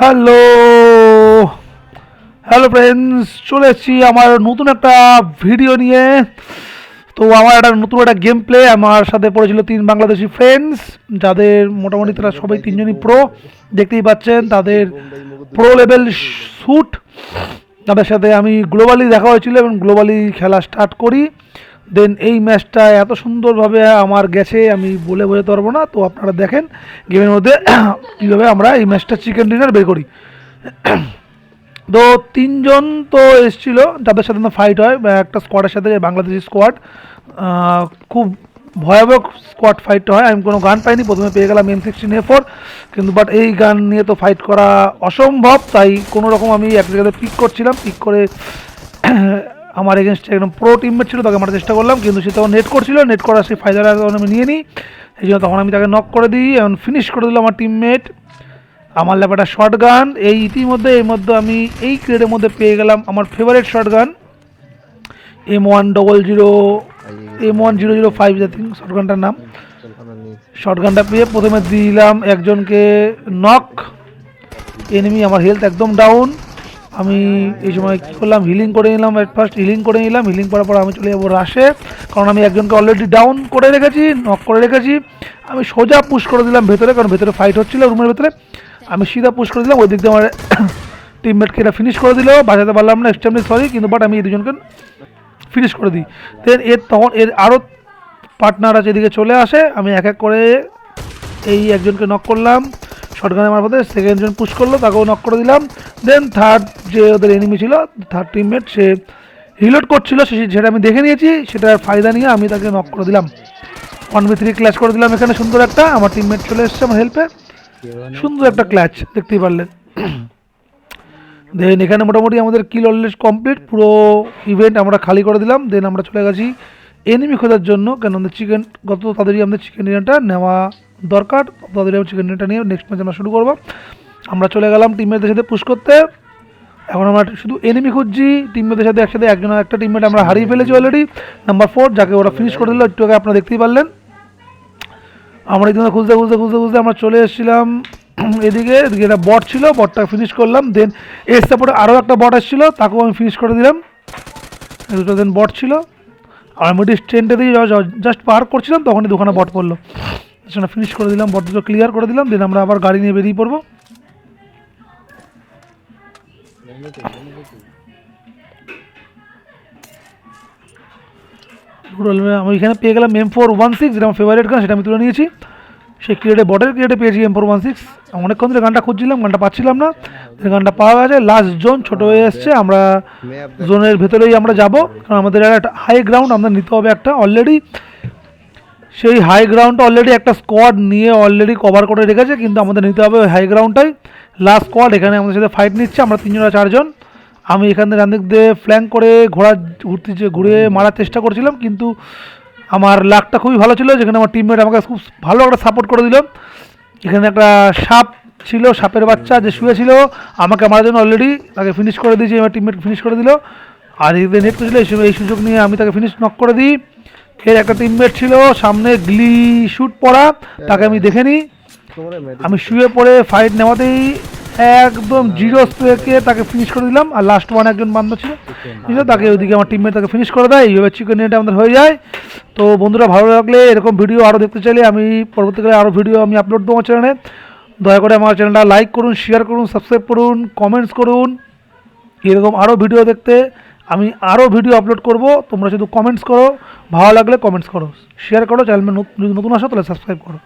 Hello. Hello friends চলে এসেছি আমার নতুন একটা ভিডিও নিয়ে। তো আমার একটা নতুন একটা গেম প্লে আমার সাথে পড়েছিল তিন বাংলাদেশি ফ্রেন্ডস যাদের মোটামুটি তারা সবাই তিনজনই প্রো দেখতেই পাচ্ছেন, তাদের প্রো লেভেল শ্যুট তাদের সাথে আমি গ্লোবালি দেখা হয়েছিল এবং গ্লোবালি খেলা স্টার্ট করি। দেন এই ম্যাচটা এত সুন্দরভাবে আমার গেছে, আমি বলে বোঝাতে পারব না। তো আপনারা দেখেন, গেমের মধ্যে কীভাবে আমরা এই ম্যাচটা চিকেন ডিনার বের করি। তো তিনজন তো এসছিল, যাদের সাথে ফাইট হয় একটা স্কোয়াডের সাথে, বাংলাদেশি স্কোয়াড খুব ভয়াবহ স্কোয়াড ফাইট হয়। আমি কোনো গান পাইনি, প্রথমে পেয়ে গেলাম এম সিক্সটিন এ ফোর কিন্তু বাট এই গান নিয়ে তো ফাইট করা অসম্ভব, তাই কোনো রকম আমি এক জায়গাতে পিক করছিলাম পিক করে আমার এগেনস্টে একদম প্রো টিমমেট ছিল, তাকে মারার চেষ্টা করলাম, কিন্তু সে তখন নেট করছিল নেট করার সেই ফায়দাটা তখন আমি নিয়ে নিই। এই জন্য তখন আমি তাকে নক করে দিই এবং ফিনিশ করে দিল আমার টিমমেট আমার ল্যাপাটা শর্ট গান এই ইতিমধ্যে, এর মধ্যে আমি এই ক্রেডের মধ্যে পেয়ে গেলাম আমার favourite shotgun M one double zero M one zero zero five think short গানটার নাম। শর্ট গানটা পেয়ে প্রথমে দিলাম একজনকে নক এনিমি আমার হেলথ একদম ডাউন আমি এই সময় কী করলাম? হিলিং করে নিলাম এট ফার্স্ট হিলিং করে নিলাম। হিলিং করার পর আমি চলে যাব রাশে কারণ আমি একজনকে অলরেডি ডাউন করে রেখেছি নক করে রেখেছি। আমি সোজা পুশ করে দিলাম ভেতরে, কারণ ভেতরে ফাইট হচ্ছিল রুমের ভেতরে। আমি সিধা পুশ করে দিলাম ওই দিক দিয়ে আমার টিমমেটকে এটা ফিনিশ করে দিল। বাঁচাতে পারলাম না এক্সট্রিমলি সরি কিন্তু বাট আমি এই দুজনকে ফিনিশ করে দিই। দেন এর তখন এর আরও পার্টনার আছে এদিকে চলে আসে। আমি এক এক করে এই একজনকে নক করলাম। শর্টগানের মারফতে সেকেন্ড জন পুশ করল, তাকেও নক করে দিলাম। দেন থার্ড যে ওদের এনিমি ছিল থার্ড টিমমেট সে রিলোড করছিল যেটা আমি দেখে নিয়েছি, সেটার ফায়দা নিয়ে আমি তাকে নক করে দিলাম। ওয়ান বি থ্রি ক্ল্যাচ করে দিলাম এখানে, সুন্দর একটা। আমার টিমমেট চলে এসছে আমার হেল্পে সুন্দর একটা ক্ল্যাচ দেখতেই পারলেন। দেন এখানে মোটামুটি আমাদের কিল অলরেডি কমপ্লিট পুরো ইভেন্ট আমরা খালি করে দিলাম। দেন আমরা চলে গেছি এনিমি খোঁজার জন্য কেন আমাদের চিকেন গত তাদেরই আমাদের চিকেন ডিনারটা নেওয়া দরকার, তাদের চিকেন ডিনারটা নিয়ে নেক্সট ম্যাচ আমরা শুরু করব। আমরা চলে গেলাম টিমমেটদের সাথে পুশ করতে। এখন আমরা শুধু এনিমি খুঁজছি টিমমেটদের সাথে একসাথে একজন একটা টিমমেট আমরা হারিয়ে ফেলেছি অলরেডি নাম্বার ফোর যাকে ওরা ফিনিশ করে দিল, একটু আগে আপনারা দেখতেই পারলেন। আমরা ইতিমধ্যে খুঁজতে খুঁজতে খুঁজতে খুঁজতে আমরা চলে এসেছিলাম। এদিকে এদিকে একটা বট ছিল বটটা ফিনিশ করলাম। দেন এর সাপোর্টে আরও একটা বট এসেছিল, তাকেও আমি ফিনিশ করে দিলাম। দুটো দেন বট ছিল। আর আমি ট্রেনটা দিয়ে জাস্ট পার করছিলাম, তখনই দোকানে বট পড়ল। সেটা ফিনিশ করে দিলাম বট দুটো ক্লিয়ার করে দিলাম দেন আমরা আবার গাড়ি নিয়ে বেরিয়ে পড়ব। আমি এখানে পেয়ে গেলাম এম ফোর ওয়ান সিক্স যেটা আমার ফেভারিট গান সেটা আমি তুলে নিয়েছি। সেই ক্রিয়েটে বটের ক্রিয়েটে পেয়েছি এম ফোর ওয়ান সিক্স অনেকক্ষণ ধরে গানটা খুঁজছিলাম গানটা পাচ্ছিলাম না। গানটা পাওয়া গেছে লাস্ট জোন ছোট হয়ে এসছে আমরা জোনের ভেতরেই আমরা যাব। কারণ আমাদের একটা হাই গ্রাউন্ড আমাদের নিতে হবে একটা অলরেডি সেই হাই গ্রাউন্ডটা অলরেডি একটা স্কোয়াড নিয়ে অলরেডি কভার করে রেখেছে কিন্তু আমাদের নিতে হবে ওই হাই গ্রাউন্ডটাই লাস্ট স্কোয়াড এখানে আমাদের সাথে ফাইট নিচ্ছে আমরা তিনজন আর চারজন। আমি এখান থেকে দিক দিয়ে ফ্ল্যাঙ্ক করে ঘোরা ঘুরতে ঘুরে মারার চেষ্টা করছিলাম কিন্তু আমার লাকটা খুবই ভালো ছিল যেখানে আমার টিমমেট আমাকে খুব ভালো একটা সাপোর্ট করে দিল। এখানে একটা সাপ ছিল সাপের বাচ্চা যে শুয়েছিল আমাকে মারার জন্য অলরেডি তাকে ফিনিশ করে দিয়েছি আমার টিমমেট ফিনিশ করে দিল। আর এদিকে নেট ছিল এই এই সুযোগ নিয়ে আমি তাকে ফিনিশ নক করে দিই। এর একটা টিমমেট ছিল, সামনে গ্লি শুট পড়া তাকে আমি দেখে নিই আমি শুয়ে পড়ে ফাইট নেওয়াতেই একদম জিরো স্প্রেকে তাকে ফিনিশ করে দিলাম, আর লাস্ট ওয়ান একজন বান্ধব ছিল। বুঝলো তাকে ওইদিকে আমার টিমমেট তাকে ফিনিশ করে দেয়, এইভাবে চিকেন ডিনারটা আমাদের হয়ে যায়। তো বন্ধুরা, ভালো লাগলে এরকম ভিডিও আরও দেখতে চাইলে আমি পরবর্তীকালে আরও ভিডিও আমি আপলোড দেবো আমার চ্যানেলে দয়া করে আমার চ্যানেলটা লাইক করুন শেয়ার করুন সাবস্ক্রাইব করুন কমেন্টস করুন। এরকম আরও ভিডিও দেখতে আমি আরও ভিডিও আপলোড করব, তোমরা শুধু কমেন্টস করো, ভালো লাগলে কমেন্টস করো শেয়ার করো চ্যানেল যদি নতুন আসো তাহলে সাবস্ক্রাইব করো।